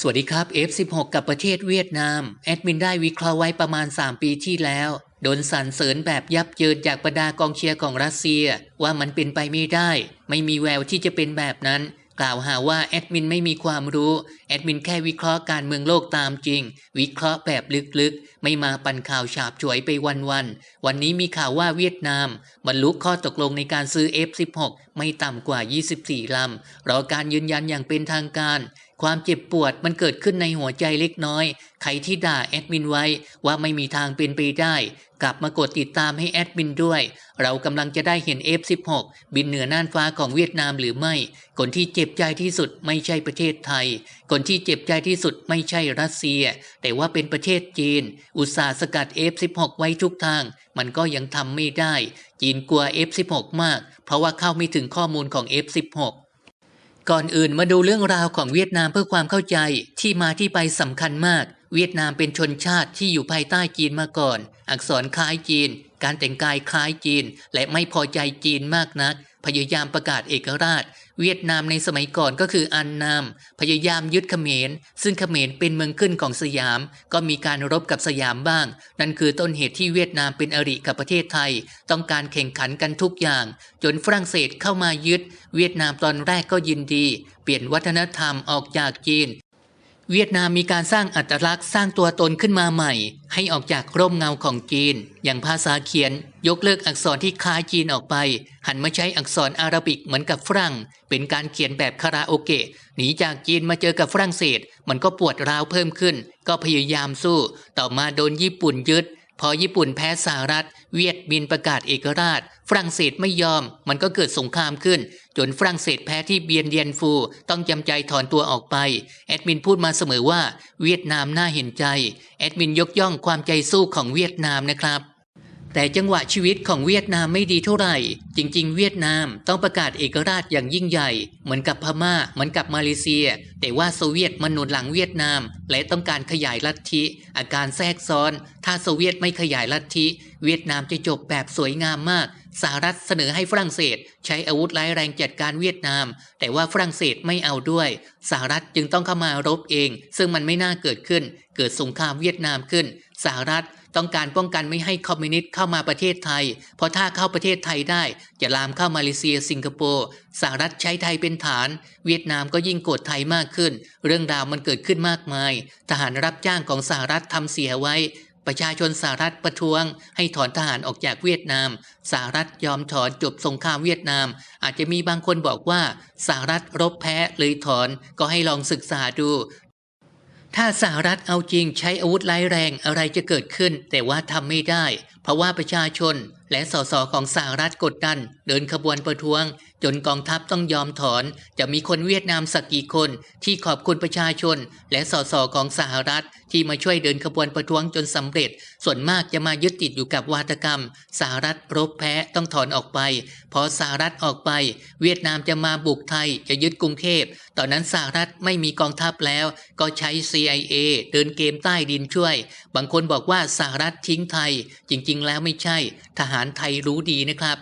สวัสดีครับ F16 กับประเทศเวียดนาม แอดมินได้วิเคราะห์ไว้ประมาณ 3 ปีที่แล้ว โดนสรรเสริญแบบยับเยินจากบรรดากองเชียร์ของรัสเซีย ว่ามันเป็นไปไม่ได้ ไม่มีแววที่จะเป็นแบบนั้น กล่าวหาว่าแอดมินไม่มีความรู้ แอดมินแค่วิเคราะห์การเมืองโลกตามจริง วิเคราะห์แบบลึกๆ ไม่มาปั่นข่าวฉาบฉวยไปวันๆ วันนี้มีข่าวว่าเวียดนาม บรรลุข้อตกลงในการซื้อ F16 ไม่ต่ำกว่า 24ลำรอการยืนยันอย่างเป็นทางการ ความเจ็บปวดมันเกิดขึ้นในหัวใจเล็กน้อย ใครที่ด่าแอดมินไว้ว่าไม่มีทางเป็นไปได้ กลับมากดติดตามให้แอดมินด้วย เรากำลังจะได้เห็น F16 บินเหนือน่านฟ้าของเวียดนามหรือไม่ คนที่เจ็บใจที่สุดไม่ใช่ประเทศไทย คนที่เจ็บใจที่สุดไม่ใช่รัสเซีย แต่ว่าเป็นประเทศจีน อุตสาห์สกัด F16 ไว้ทุกทาง มันก็ยังทำไม่ได้ จีนกลัว F16 มาก เพราะว่าเข้าไม่ถึงข้อมูลของ F16 ก่อนอื่นมาดูเรื่องราวของเวียดนามเพื่อความเข้าใจที่มาที่ไปสำคัญมาก เวียดนามเป็นชนชาติที่อยู่ภายใต้จีนมาก่อน อักษรคล้ายจีน การแต่งกายคล้ายจีน และไม่พอใจจีนมากนัก พยายามประกาศเอกราช เวียดนามในสมัยก่อนก็คืออันนาม พยายามยึดเขมร ซึ่งเขมรเป็นเมืองขึ้นของสยาม ก็มีการรบกับสยามบ้าง นั่นคือต้นเหตุที่เวียดนามเป็นอริกับประเทศไทย ต้องการแข่งขันกันทุกอย่าง จนฝรั่งเศสเข้ามายึด เวียดนามตอนแรกก็ยินดี เปลี่ยนวัฒนธรรมออกจากจีน เวียดนามมีการสร้างอัตลักษณ์สร้างตัวตนขึ้นมาใหม่ ให้ออกจากร่มเงาของจีน อย่างภาษาเขียน ยกเลิกอักษรที่คล้ายจีนออกไป หันมาใช้อักษรอาหรับิกเหมือนกับฝรั่ง เป็นการเขียนแบบคาราโอเกะหนีจากจีนมาเจอกับฝรั่งเศส มันก็ปวดร้าวเพิ่มขึ้น ก็พยายามสู้ ต่อมาโดนญี่ปุ่นยึด พอญี่ปุ่นแพ้สหรัฐ เวียดมินประกาศเอกราช ฝรั่งเศสไม่ยอม มันก็เกิดสงครามขึ้น จนฝรั่งเศสแพ้ที่เบียนเดียนฟู ต้องจำใจถอนตัวออกไป แอดมินพูดมาเสมอว่า เวียดนามน่าเห็นใจ แอดมินยกย่องความใจสู้ของเวียดนามนะครับ แต่จังหวะชีวิตของเวียดนามไม่ดีเท่าไหร่ จริง ๆ เวียดนามต้องประกาศเอกราชอย่างยิ่งใหญ่ เหมือนกับพม่า เหมือนกับมาเลเซีย แต่ว่าโซเวียตมันหนุนหลังเวียดนาม และต้องการขยายลัทธิ อาการแทรกซ้อน ถ้าโซเวียตไม่ขยายลัทธิ เวียดนามจะจบแบบสวยงามมากสหรัฐเสนอให้ฝรั่งเศส ใช้อาวุธร้ายแรงจัดการเวียดนาม แต่ว่าฝรั่งเศสไม่เอาด้วย สหรัฐจึงต้องเข้ามารบเอง ซึ่งมันไม่น่าเกิดขึ้น เกิดสงครามเวียดนามขึ้น สหรัฐ ต้องการป้องกันไม่ให้คอมมิวนิสต์เข้ามาประเทศไทย เพราะถ้าเข้าประเทศไทยได้ จะลามเข้ามาเลเซียสิงคโปร์สหรัฐใช้ไทยเป็นฐาน เวียดนามก็ยิ่งโกรธไทยมากขึ้น เรื่องราวมันเกิดขึ้นมากมาย ทหารรับจ้างของสหรัฐทำเสียไว้ ประชาชนสหรัฐประท้วง ให้ถอนทหารออกจากเวียดนาม สหรัฐยอมถอนจบสงครามเวียดนาม อาจจะมีบางคนบอกว่าสหรัฐรบแพ้เลยถอนก็ให้ลองศึกษาดู ถ้าสหรัฐเอาจริงใช้อาวุธร้ายแรงอะไรจะเกิดขึ้น แต่ว่าทำไม่ได้ เพราะว่าประชาชนและสสของสหรัฐกดดัน เดินขบวนประท้วง จนกองทัพต้องยอมถอน จะมีคนเวียดนามสักกี่คนที่ขอบคุณประชาชน และสสของสหรัฐ ที่มาช่วยเดินขบวนประท้วงจนสำเร็จ ส่วนมากจะมายึดติดอยู่กับวาทกรรม สหรัฐรบแพ้ต้องถอนออกไป พอสหรัฐออกไป เวียดนามจะมาบุกไทยจะยึดกรุงเทพ ตอนนั้นสหรัฐไม่มีกองทัพแล้ว ก็ใช้ CIA เดินเกมใต้ดินช่วย บางคนบอกว่าสหรัฐทิ้งไทย จริง ๆ แล้วไม่ใช่ ทหารไทยรู้ดีนะครับ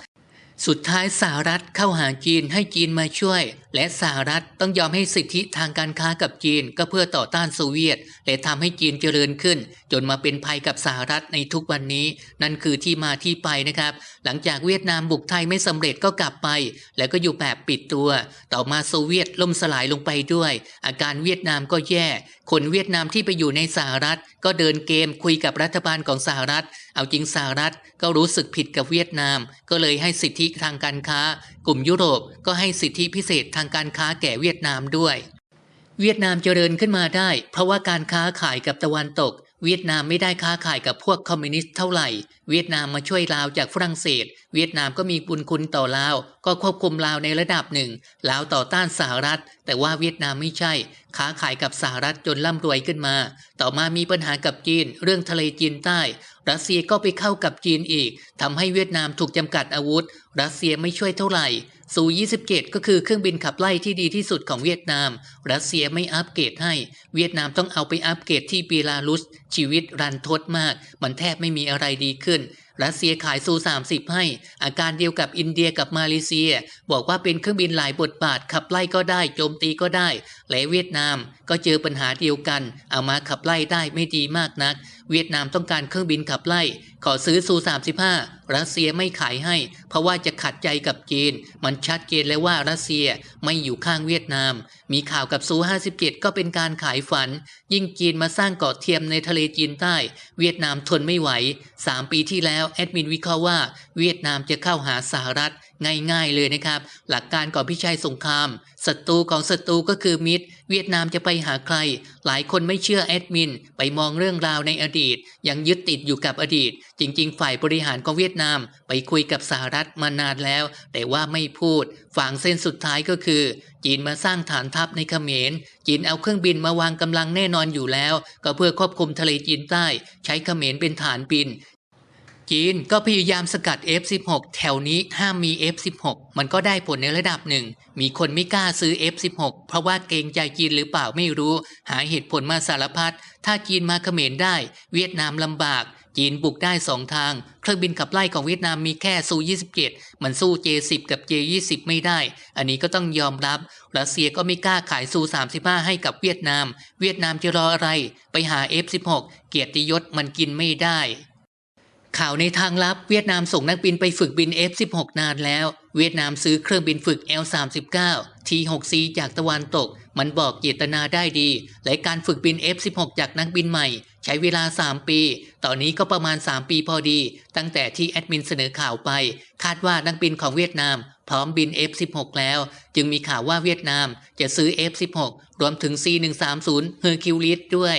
สุดท้ายสหรัฐเข้าหาจีนให้จีนมาช่วย และสหรัฐต้องยอมให้สิทธิทางการค้ากับจีนก็เพื่อต่อต้านโซเวียต และทำให้จีนเจริญขึ้น จนมาเป็นภัยกับสหรัฐในทุกวันนี้ นั่นคือที่มาที่ไปนะครับ หลังจากเวียดนามบุกไทยไม่สำเร็จก็กลับไป แล้วก็อยู่แบบปิดตัว ต่อมาโซเวียตล่มสลายลงไปด้วย อาการเวียดนามก็แย่คนเวียดนามที่ไปอยู่ในสหรัฐ ก็เดินเกมคุยกับรัฐบาลของสหรัฐ เอาจริงสหรัฐก็รู้สึกผิดกับเวียดนาม ก็เลยให้สิทธิทางการค้า กลุ่มยุโรปก็ให้สิทธิพิเศษทางการค้าแก่เวียดนามด้วย เวียดนามเจริญขึ้นมาได้ เพราะว่าการค้าขายกับตะวันตก เวียดนามไม่ได้ค้าขายกับพวกคอมมิวนิสต์เท่าไหร่ เวียดนามมาช่วยลาวจากฝรั่งเศส เวียดนามก็มีบุญคุณต่อลาว ก็ควบคุมลาวในระดับหนึ่ง ลาวต่อต้านสหรัฐ แต่ว่าเวียดนามไม่ใช่ ค้าขายกับสหรัฐจนร่ำรวยขึ้นมา ต่อมามีปัญหากับจีน เรื่องทะเลจีนใต้ รัสเซียก็ไปเข้ากับจีนอีกทำให้เวียดนามถูกจำกัดอาวุธ รัสเซียไม่ช่วยเท่าไหร่ ซู27 ก็คือเครื่องบินขับไล่ที่ดีที่สุดของเวียดนาม รัสเซียไม่อัปเกรดให้ เวียดนามต้องเอาไปอัปเกรดที่เบลารุส ชีวิตรันทดมาก มันแทบไม่มีอะไรดีขึ้น รัสเซียขายซู30 ให้ อาการเดียวกับอินเดียกับมาเลเซีย บอกว่าเป็นเครื่องบินหลายบทบาท ขับไล่ก็ได้โจมตีก็ได้ และเวียดนามก็เจอปัญหาเดียวกัน เอามาขับไล่ได้ไม่ดีมากนัก เวียดนามต้องการเครื่องบินขับไล่ ขอซื้อซู35รัสเซียไม่ขายให้ เพราะว่าจะขัดใจกับจีน มันชัดเจนแล้วว่ารัสเซียไม่อยู่ข้างเวียดนาม มีข่าวกับซู57ก็เป็นการขายฝัน ยิ่งจีนมาสร้างเกาะเทียมในทะเลจีนใต้ เวียดนามทนไม่ไหว 3 ปีที่แล้วแอดมินวิเคราะห์ว่า เวียดนามจะเข้าหาสหรัฐง่ายๆเลยนะครับ หลักการก่อนพิชัยสงครามศัตรูของศัตรูก็คือมิตร เวียดนามจะไปหาใคร หลายคนไม่เชื่อแอดมิน ไปมองเรื่องราวในอดีต ยังยึดติดอยู่กับอดีต จริง ๆ ฝ่ายบริหารของเวียดนาม ไปคุยกับสหรัฐมานานแล้ว แต่ว่าไม่พูด ฝั่งเส้นสุดท้ายก็คือ จีนมาสร้างฐานทัพในเขมร จีนเอาเครื่องบินมาวางกำลังแน่นอนอยู่แล้ว ก็เพื่อควบคุมทะเลจีนใต้ ใช้เขมรเป็นฐานบิน จีนก็พยายามสกัด F16 แถวนี้ห้ามมี F16 มันก็ได้ผลในระดับหนึ่ง มีคนไม่กล้าซื้อ F16 เพราะว่าเกรงใจจีนหรือเปล่าไม่รู้ หาเหตุผลมาสารพัด ถ้าจีนมาเขมรได้ เวียดนามลำบาก จีนบุกได้สองทาง เครื่องบินขับไล่ของเวียดนามมีแค่ซู27 มันสู้ J10 กับ J20 ไม่ได้ อันนี้ก็ต้องยอมรับ รัสเซียก็ไม่กล้าขายซู35ให้กับเวียดนาม เวียดนามจะรออะไร ไปหา F16 เกียรติยศมันกินไม่ได้ ข่าวในทางลับเวียดนามส่งนักบินไปฝึกบิน F16 นานแล้ว เวียดนามซื้อเครื่องบินฝึก L39 T6C จากตะวันตก มันบอกเจตนาได้ดี และการฝึกบิน F16 จากนักบินใหม่ ใช้เวลา 3 ปี ตอนนี้ก็ประมาณ 3 ปีพอดี ตั้งแต่ที่แอดมินเสนอข่าวไป คาดว่านักบินของเวียดนาม พร้อมบิน F16 แล้ว จึงมีข่าวว่าเวียดนามจะซื้อ F16 รวมถึง C130 Hercules ด้วย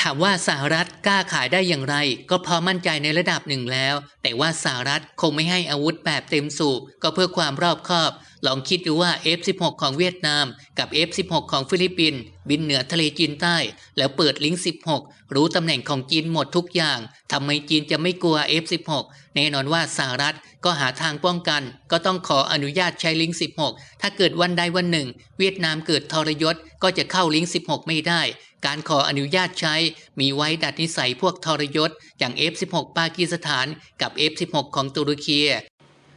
ถามว่าสหรัฐกล้าขายได้อย่างไร ก็พอมั่นใจในระดับหนึ่งแล้ว แต่ว่าสหรัฐคงไม่ให้อาวุธแบบเต็มสูบก็เพื่อความรอบคอบ ลองคิดดูว่า F16 ของเวียดนามกับ F16 ของฟิลิปปินส์บินเหนือทะเลจีนใต้ แล้วเปิดลิงก์16 รู้ตำแหน่งของจีนหมดทุกอย่างทำไมจีนจะไม่กลัว F16 แน่นอนว่าสหรัฐก็หาทางป้องกัน ก็ต้องขออนุญาตใช้ลิงก์16 ถ้าเกิดวันใดวันหนึ่ง เวียดนามเกิดทรยศก็จะเข้าลิงก์16 ไม่ได้ การขออนุญาตใช้มีไว้ดัดนิสัยพวกทรยศอย่าง F16 ปากีสถานกับ F16 ของตุรกี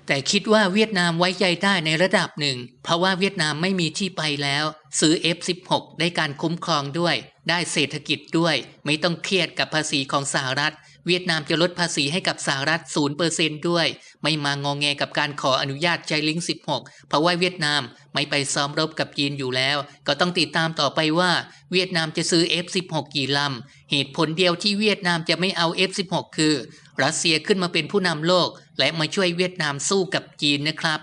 แต่คิดว่าเวียดนามไว้ใจได้ในระดับหนึ่ง เพราะว่าเวียดนามไม่มีที่ไปแล้ว ซื้อ F16 ได้การคุ้มครองด้วย ได้เศรษฐกิจด้วย ไม่ต้องเครียดกับภาษีของสหรัฐ เวียดนามจะลดภาษีให้กับสหรัฐ0%ด้วย ไม่มางองแงกับการขออนุญาตใช้ลิงก์16 เพราะว่าเวียดนามไม่ไปซ้อมรบกับจีนอยู่แล้ว ก็ต้องติดตามต่อไปว่า เวียดนามจะซื้อ F16 กี่ลำเหตุผลเดียวที่เวียดนามจะไม่เอา F16 คือ รัสเซียขึ้นมาเป็นผู้นำโลก และมาช่วยเวียดนามสู้กับจีนนะครับ